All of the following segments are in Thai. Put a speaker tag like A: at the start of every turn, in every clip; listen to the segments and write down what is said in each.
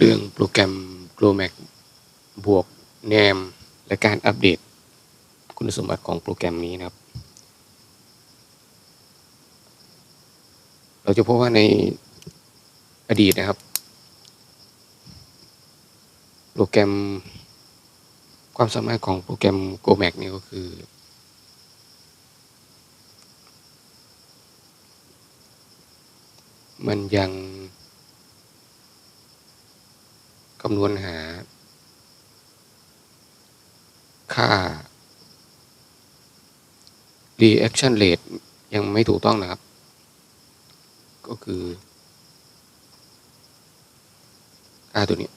A: เรื่องโปรแกรม GLOMAC บวก NAM และการอัปเดต คุณสมบัติของโปรแกรมนี้นะครับ เราจะพบว่าในอดีตนะครับ โปรแกรมความสามารถของโปรแกรม GoMac นี่ก็คือ มันยัง คำนวณหา ค่า reaction rate ยังไม่ถูกต้องนะครับ ก็คือค่าตัวนี้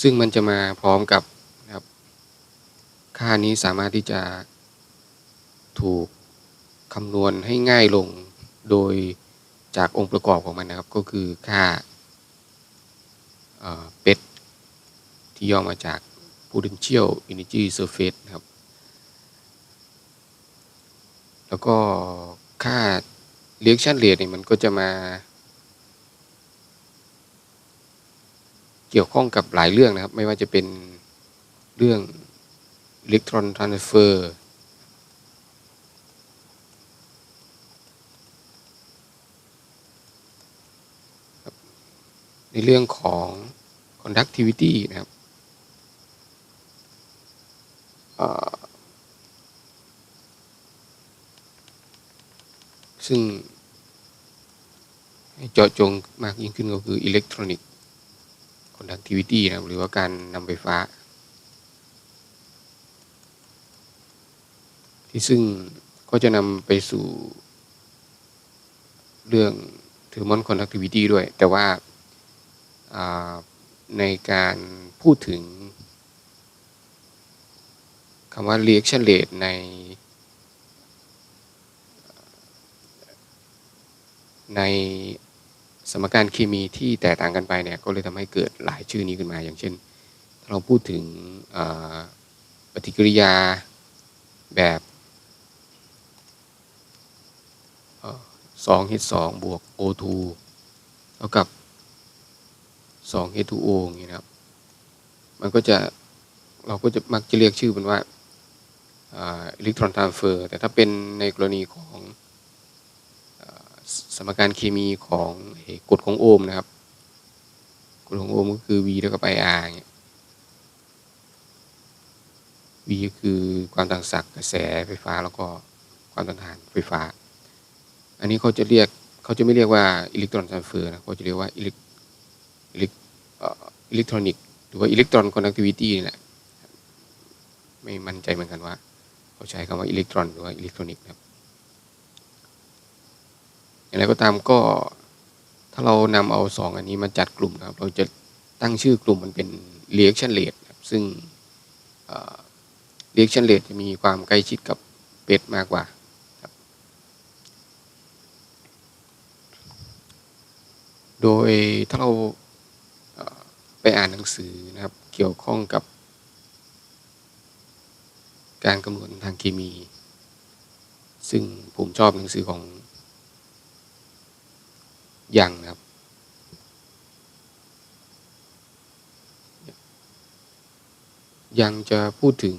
A: ซึ่งมันจะมาพร้อมกับนะครับ ค่านี้สามารถที่จะถูกคำนวณให้ง่ายลงโดย จากองค์ประกอบของมันนะครับ ก็คือค่าเป็ดที่ย่อมาจาก potential energy surface นะครับ แล้วก็ค่า reaction rate เนี่ยมันก็จะมา เกี่ยวข้องกับหลายเรื่องนะครับ ไม่ว่าจะเป็นเรื่อง electron transfer ในเรื่องของ conductivity นะครับซึ่งเจาะจงมากยิ่งขึ้นก็คือ electronic conductivity นะครับหรือว่าการนำไฟฟ้า ที่ซึ่งก็จะนำไปสู่เรื่อง thermal conductivity ด้วย แต่ว่า ในการพูดถึงคำว่า reaction rate ใน ในสมการเคมีที่แตกต่างกันไปเนี่ยก็เลยทำให้เกิดหลายชื่อนี้ขึ้นมา อย่างเช่น ถ้าเราพูดถึงปฏิกิริยาแบบ2 H2 บวก O2 เท่ากับ 2 H2O อย่างนี้นะครับ มันก็จะเราก็จะมักจะเรียกชื่อมันว่าอิเล็กตรอนทรานเฟอร์แต่ถ้าเป็นในกรณีของสมการเคมีของกฎของโอห์มนะครับกฎของโอห์มก็คือ V เท่ากับ IR เงี้ย V ก็คือความต่างศักย์กระแสไฟฟ้าแล้วก็ความต้านทานไฟฟ้า อันนี้เขาจะเรียกเขาจะไม่เรียกว่าอิเล็กตรอนทรานเฟอร์นะเขาจะเรียกว่าอิเล็ก อิเล็กทรอนิกหรือว่าอิเล็กตรอนคอนดักติวิตี้นี่แหละไม่มั่นใจเหมือนกันว่าเขาใช้คำว่าอิเล็กตรอนหรือว่าอิเล็กทรอนิกส์ครับอย่างไรก็ตามก็ถ้าเรานำเอาสองอันนี้มาจัดกลุ่มนะครับ เราจะตั้งชื่อกลุ่มมันเป็น reaction rate ครับซึ่ง reaction rate จะมีความใกล้ชิดกับเป็ดมากกว่าครับโดยถ้าเรา ไปอ่านหนังสือนะครับ เกี่ยวข้องกับ การคำนวณทางเคมี ซึ่งผมชอบหนังสือของยังนะครับ ยังจะพูดถึง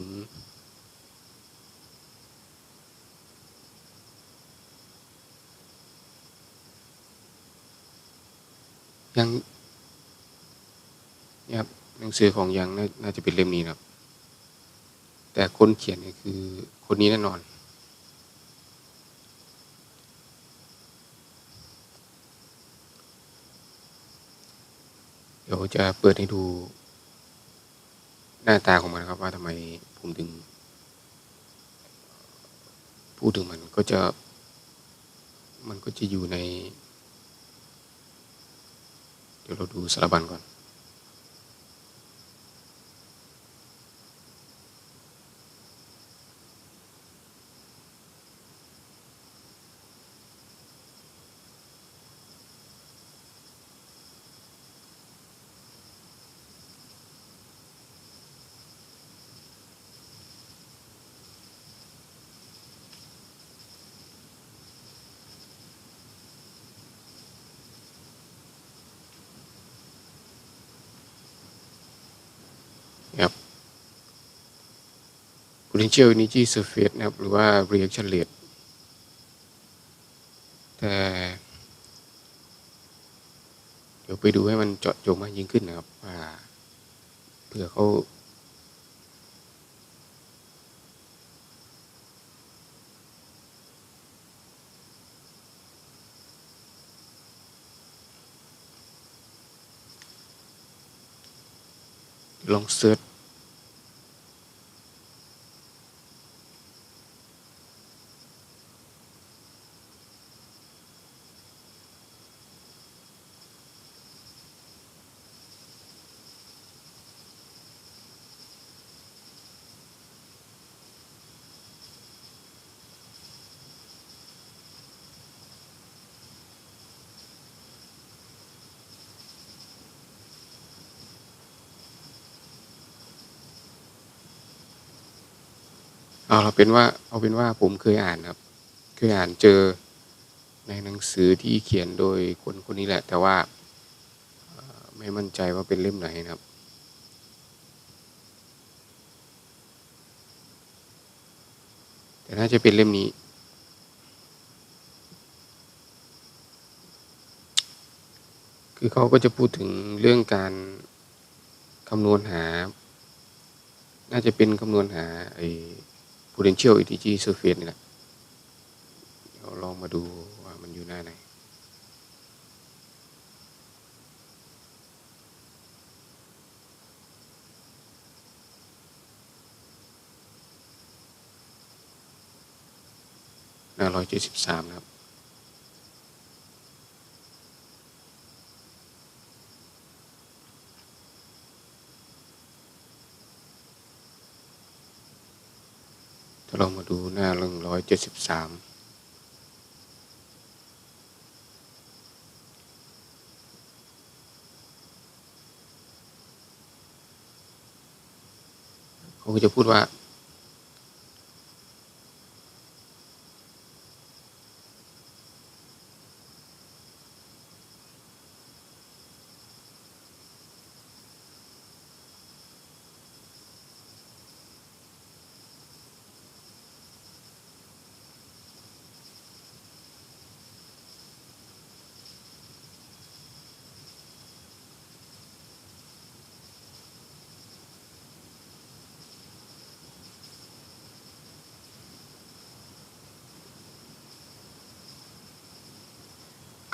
A: ยัง นี่ครับหนังสือของยังน่าจะเป็นเล่มนี้นะครับ แต่คนเขียนเนี่ยคือคนนี้แน่นอน เดี๋ยวจะเปิดให้ดูหน้าตาของมันครับว่าทำไมผมถึงพูดถึงมันก็จะ มันก็จะอยู่ใน เดี๋ยวเราดูสารบัญก่อน potential energy surface นะครับ หรือว่า reaction rate แต่เดี๋ยวไปดูให้มันเจาะจงมากยิ่งขึ้นนะครับเผื่อเขาลองเซิร์ช เอาเราเป็นว่าเอาเป็นว่าผมเคยอ่านครับ เคยอ่านเจอในหนังสือที่เขียนโดยคนคนนี้แหละ แต่ว่าไม่มั่นใจว่าเป็นเล่มไหนนะครับ แต่น่าจะเป็นเล่มนี้ คือเขาก็จะพูดถึงเรื่องการคำนวณหา น่าจะเป็นคำนวณหาไอ potential energy surface นี่แหละเดี๋ยวลองมาดูว่ามันอยู่หน้าไหนหน้าร้อยเจ็ดสิบสามครับ ถ้าเรามาดูหน้า เจ็ดสิบสามเขาจะพูดว่า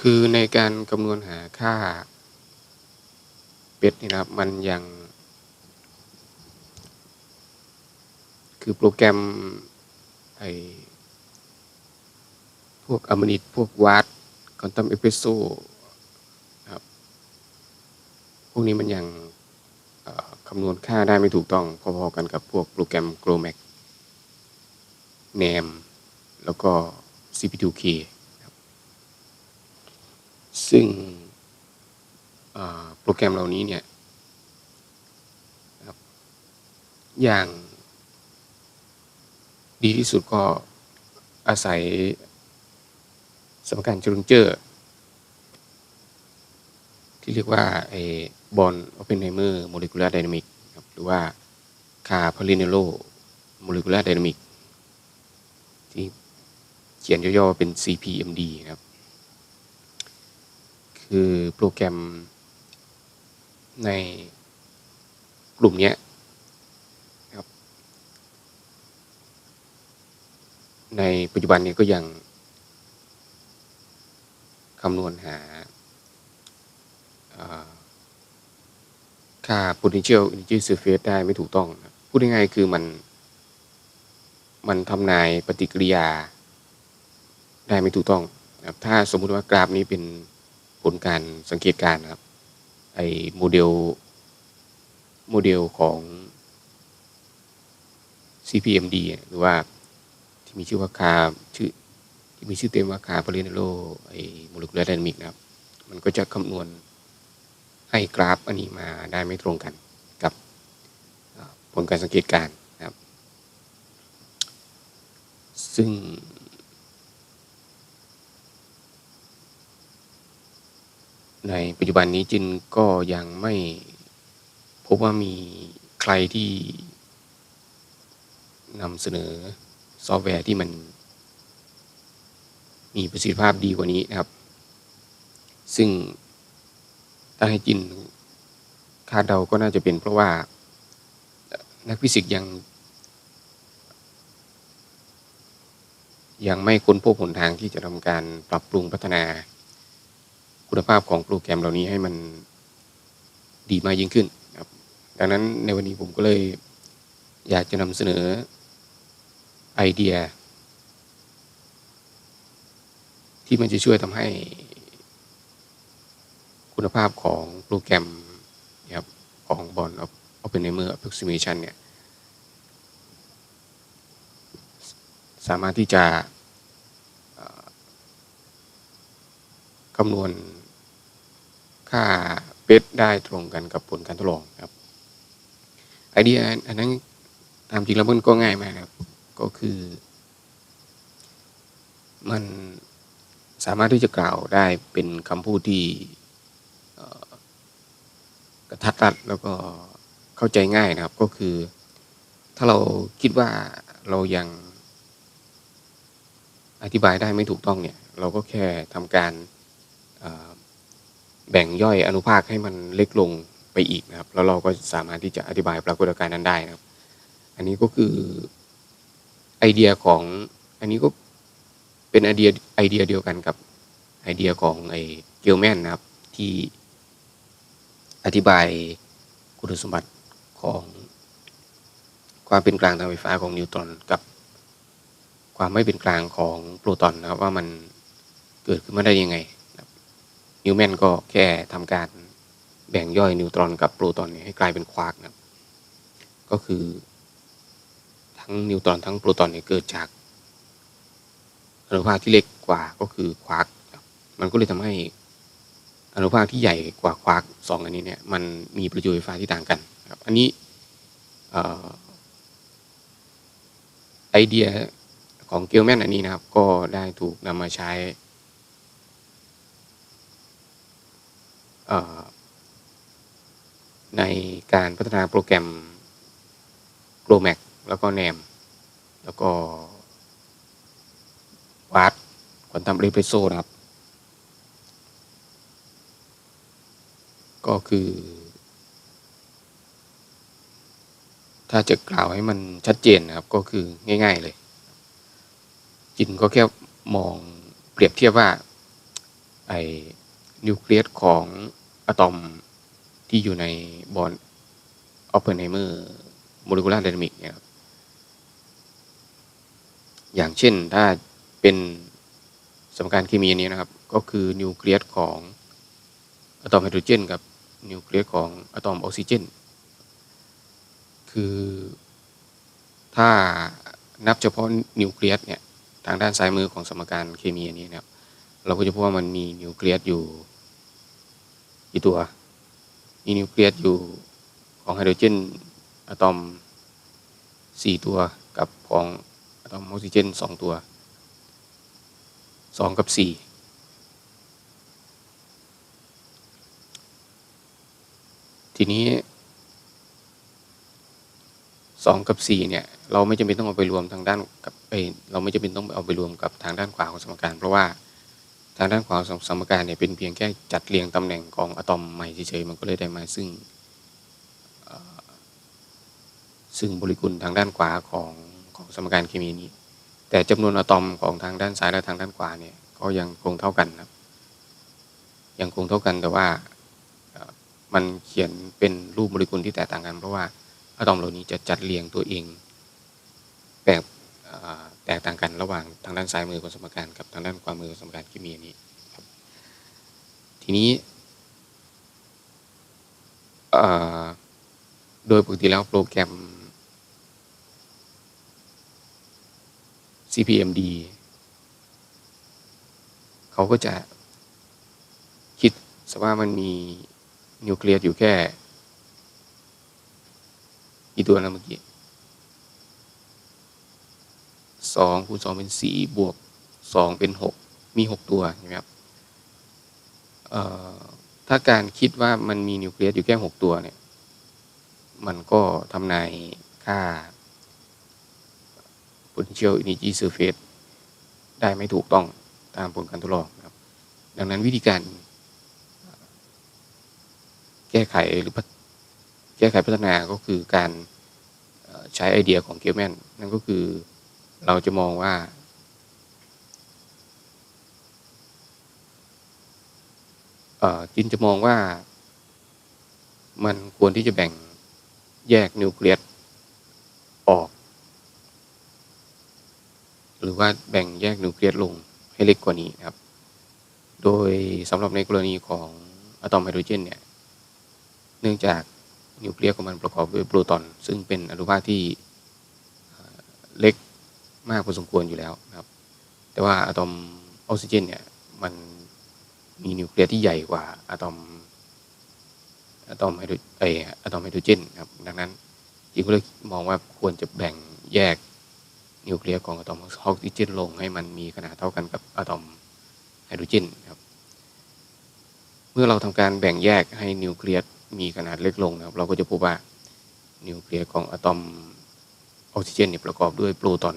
A: คือในการคำนวณหาค่าเป็ดนี่นะครับ มันยัง คือโปรแกรมไอพวกอมนิตพวกวาดคอนตัมเอสเปโซครับพวกนี้มันยังคำนวณค่าได้ไม่ถูกต้อง พอๆกันกับพวกโปรแกรม GROMAC NAM แล้วก็ CP2K ซึ่งโปรแกรมเหล่านี้เนี่ยอย่างดีที่สุดก็อาศัยสมการจูริงเจอร์ ที่เรียกว่าไอ้บอลโอเพนไฮเมอร์โมเลกุลาร์ไดนามิกครับหรือว่าคาพาริเนโลโมเลกุลาร์ไดนามิกที่เขียนย่อๆเป็น CPMD นะครับ คือโปรแกรมในกลุ่มนี้ครับ ในปัจจุบันนี้ก็ยังคำนวณหาค่า potential energy surface ได้ไม่ถูกต้องนะพูดง่ายๆคือมัน มันทำนายปฏิกิริยาได้ไม่ถูกต้องนะถ้าสมมุติว่ากราฟนี้เป็น ผลการสังเกตการนะครับไอ้โมเดลโมเดลของ CPMD หรือว่าที่มีชื่อว่าคาชื่อที่มีชื่อเต็มว่าคาพาริเนโลไอโมเลกุลาร์ไดนามิกนะครับ มันก็จะคำนวณให้กราฟอันนี้มาได้ไม่ตรงกันกับผลการสังเกตการนะครับ ซึ่ง ในปัจจุบันนี้จินก็ยังไม่พบว่ามีใครที่นนำเสนอซอฟต์แวร์ที่มัน มีประสิทธิภาพดีกว่านี้นะครับ ซึ่งถ้าให้จินคาดเดาก็น่าจะเป็นเพราะว่านักฟิสิกส์ยัง ยังไม่ค้นพบหนทางที่จะทำการปรับปรุงพัฒนา คุณภาพของโปรแกรมเหล่านี้ให้มันดีมากยิ่งขึ้นครับ ดังนั้นในวันนี้ผมก็เลยอยากจะนำเสนอไอเดีย ที่มันจะช่วยทำให้คุณภาพของโปรแกรมนะครับของบอล Oppenheimer Approximation เนี่ยสามารถที่จะคำนวณ ค่าเปสได้ตรงกันกับผลการทดลองครับไอเดียอันนั้นตามจริงแล้วมันก็ง่ายมากครับ ก็คือ มันสามารถที่จะกล่าวได้เป็นคำพูดที่กระทัดรัดแล้วก็เข้าใจง่ายนะครับ ก็คือ ถ้าเราคิดว่าเรายังอธิบายได้ไม่ถูกต้องเนี่ย เราก็แค่ทำการ แบ่งย่อยอนุภาคให้มันเล็กลงไปอีกนะครับ แล้วเราก็สามารถที่จะอธิบายปรากฏการณ์นั้นได้นะครับ อันนี้ก็คือไอเดียของอันนี้ก็เป็นไอเดียไอเดียเดียวกันกับไอเดียของไอเกลแมนนะครับที่อธิบายคุณสมบัติของความเป็นกลางทางไฟฟ้าของนิวตรอนกับความไม่เป็นกลางของโปรตอนนะครับว่ามันเกิดขึ้นมาได้ยังไง นิวแมนก็แค่ทำการแบ่งย่อยนิวตรอนกับโปรตอนนี่ให้กลายเป็นควาร์กนะครับก็คือทั้งนิวตรอนทั้งโปรตอนเนี่ยเกิดจากอนุภาคที่เล็กกว่าก็คือควาร์กครับมันก็เลยทำให้อนุภาคที่ใหญ่กว่าควาร์กสองอันนี้เนี่ยมันมีประจุไฟฟ้าที่ต่างกันครับอันนี้ไอเดียของเกลแมนอันนี้นะครับ ก็ได้ถูกนำมาใช้เอ่อ ในการพัฒนาโปรแกรม GLOMAC แล้วก็ NAM แล้วก็วาร์ดควอนตัมเรเพรสโซนะครับ ก็คือ ถ้าจะกล่าวให้มันชัดเจนนะครับ ก็คือง่าย ๆ เลย จินก็แค่มองเปรียบเทียบว่า ไอ้นิวเคลียสของ อะตอมที่อยู่ในบอลออปเพนไฮเมอร์โมเลกุลาร์ไดนามิกเนี่ยอย่างเช่นถ้าเป็นสมการเคมีอันนี้นะครับ ก็คือนิวเคลียสของอะตอมไฮโดรเจนกับนิวเคลียสของอะตอมออกซิเจน คือถ้านับเฉพาะนิวเคลียสเนี่ยทางด้านซ้ายมือของสมการเคมีอันนี้นะครับ เราก็จะพบว่ามันมีนิวเคลียสอยู่ กี่ตัว มีนิวเคลียสอยู่ของไฮโดรเจนอะตอมสี่ตัวกับของอะตอมออกซิเจนสองตัวสองกับสี่ทีนี้สองกับสี่เนี่ย เราไม่จำเป็นต้องเอาไปรวมทางด้านกับเอยเราไม่จำเป็นต้องเอาไปรวมกับทางด้านขวาของสมการ เพราะว่า ทางด้านขวาของสมการเนี่ยเป็นเพียงแค่จัดเรียงตำแหน่งของอะตอมใหม่เฉยๆมันก็เลยได้มาซึ่งซึ่งโมเลกุลทางด้านขวาของของสมการเคมีนี้ แต่จำนวนอะตอมของทางด้านซ้ายและทางด้านขวาเนี่ยก็ยังคงเท่ากันครับยังคงเท่ากันแต่ว่ามันเขียนเป็นรูปโมเลกุลที่แตกต่างกัน เพราะว่าอะตอมเหล่านี้จะจัดเรียงตัวเองแบบ แตกต่างกันระหว่างทางด้านซ้ายมือของสมการกับทางด้านขวามือของสมการเคมีอันนี้ครับทีนี้โดยปกติแล้วโปรแกรม CPMD เขาก็จะคิดสว่ามันมีนิวเคลียสอยู่แค่กี่ตัวนะเมื่อกี้ สองคูณสองเป็นสี่บวกสองเป็นหกมีหกตัวใช่ไหมครับถ้าการคิดว่ามันมีนิวเคลียสอยู่แค่หกตัวเนี่ย มันก็ทำนายค่า potential energy surface ได้ไม่ถูกต้องตามผลการทดลองนะครับ ดังนั้นวิธีการ แก้ไขหรือแก้ไขพัฒนาก็คือการใช้ไอเดียของเกียวแมนนั่นก็คือ เราจะมองว่า จินจะมองว่า มันควรที่จะแบ่งแยกนิวเคลียสออก หรือว่าแบ่งแยกนิวเคลียสลงให้เล็กกว่านี้นะครับ โดยสำหรับในกรณีของอะตอมไฮโดรเจนเนี่ย เนื่องจากนิวเคลียสของมันประกอบด้วยโปรตอน ซึ่งเป็นอนุภาคที่เล็ก มากพอสมควรอยู่แล้วนะครับ แต่ว่าอะตอมออกซิเจนเนี่ยมันมีนิวเคลียสที่ใหญ่กว่าอะตอมอะตอมไฮโดรไออะตอมไฮโดรเจนครับดังนั้นจีก็เลยมองว่าควรจะแบ่งแยกนิวเคลียสของอะตอมออกซิเจนลงให้มันมีขนาดเท่ากันกับอะตอมไฮโดรเจนครับ เมื่อเราทำการแบ่งแยกให้นิวเคลียสมีขนาดเล็กลงนะครับ เราก็จะพบว่านิวเคลียสของอะตอมออกซิเจนเนี่ยประกอบด้วยโปรตอน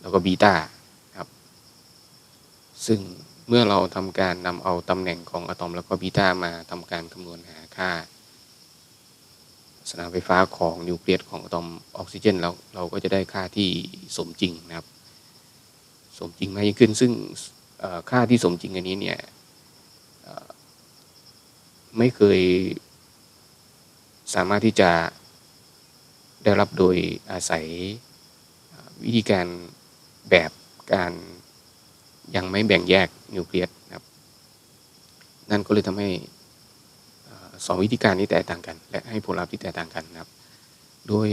A: แล้วก็บีตาครับซึ่งเมื่อเราทำการนำเอาตำแหน่งของอะตอมแล้วก็บีตามาทำการคำนวณหาค่า สนามไฟฟ้าของนิวเคลียสของอะตอมออกซิเจนแล้วเราก็จะได้ค่าที่สมจริงนะครับ สมจริงมากยิ่งขึ้น ซึ่งค่าที่สมจริงอันนี้เนี่ยไม่เคยสามารถที่จะได้รับโดยอาศัยวิธีการ แบบการยังไม่แบ่งแยกนิวเคลียสนะครับ นั่นก็เลยทำให้สองวิธีการนี้แตกต่างกัน และให้ผลลัพธ์ที่แตกต่างกันนะครับ โดย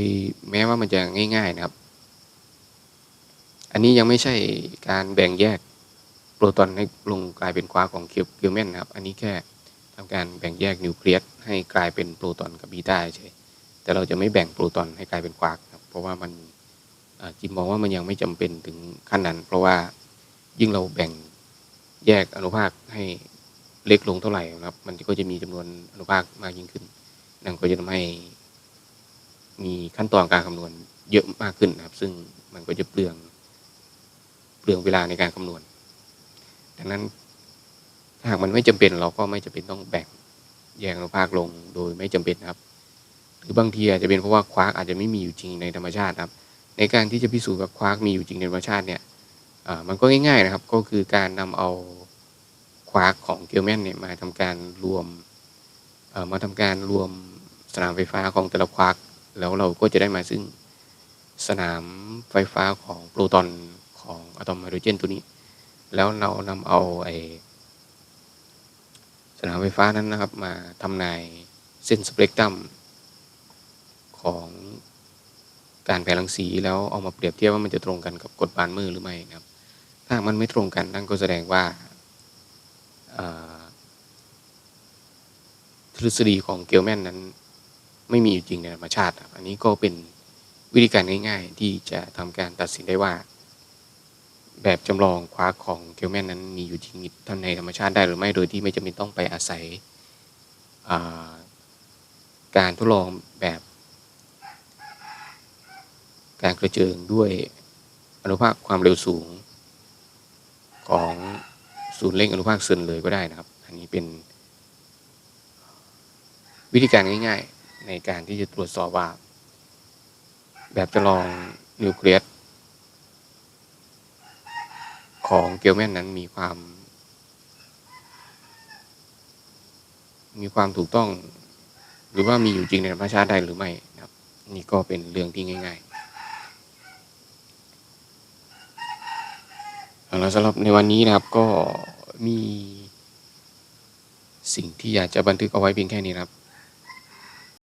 A: แม้ว่ามันจะง่าย ๆนะครับ อันนี้ยังไม่ใช่การแบ่งแยกโปรตอนให้ลงกลายเป็นควาของเคียวแมนนะครับ อันนี้แค่ทำการแบ่งแยกนิวเคลียสให้กลายเป็นโปรตอนกับบีตาเฉยแต่เราจะไม่แบ่งโปรตอนให้กลายเป็นควาร์กครับเพราะว่ามัน จิมมองว่ามันยังไม่จำเป็นถึงขั้นนั้น เพราะว่ายิ่งเราแบ่งแยกอนุภาคให้เล็กลงเท่าไหร่นะครับ มันก็จะมีจำนวนอนุภาคมากยิ่งขึ้น นั่นก็จะทำให้มีขั้นตอนการคำนวณเยอะมากขึ้นนะครับ ซึ่งมันก็จะเปลืองเปลืองเวลาในการคำนวณ ดังนั้นถ้าหากมันไม่จำเป็นเราก็ไม่จำเป็นต้องแบ่งแยกอนุภาคลงโดยไม่จำเป็นครับ หรือบางทีอาจจะเป็นเพราะว่าควาร์กอาจจะไม่มีอยู่จริงในธรรมชาติครับ ในการที่จะพิสูจน์ว่าควาร์กมีอยู่จริงในธรรมชาติเนี่ยมันก็ง่ายๆนะครับก็คือการนำเอาควาร์กของเกลแมนเนี่ยมาทำการรวมมาทำการรวมสนามไฟฟ้าของแต่ละควาร์กแล้วเราก็จะได้มาซึ่งสนามไฟฟ้าของโปรตอนของอะตอมไฮโดรเจนตัวนี้ แล้วเรานำเอาไอสนามไฟฟ้านั้นนะครับมาทำนายเส้นสเปกตรัมของ การแผ่รังสีแล้วเอามาเปรียบเทียบว่ามันจะตรงกันกับกฎบานมือหรือไม่นะครับ ถ้ามันไม่ตรงกันนั่นก็แสดงว่าทฤษฎีของเกลแมนนั้น ไม่มีอยู่จริงในธรรมชาติ อันนี้ก็เป็นวิธีการง่าย ๆ ที่จะทำการตัดสินได้ว่า แบบจำลองคว้าของเกลแมนนั้นมีอยู่จริงท่าในธรรมชาติได้หรือไม่โดยที่ไม่จำเป็นต้องไปอาศัยการทดลองแบบ การกระเจิงด้วยอนุภาคความเร็วสูง ของศูนย์เร่งอนุภาคเซนเลยก็ได้นะครับ อันนี้เป็น วิธีการง่ายๆ ในการที่จะตรวจสอบว่า แบบจะลองนิวเคลียสของเกลแมนนั้นมีความ มีความถูกต้อง หรือว่ามีอยู่จริงในธรรมชาติได้หรือไม่นะครับ นี่ก็เป็นเรื่องที่ง่าย ๆ แล้วสำหรับในวันนี้นะครับก็มีสิ่งที่อยากจะบันทึกเอาไว้เพียงแค่นี้ครับ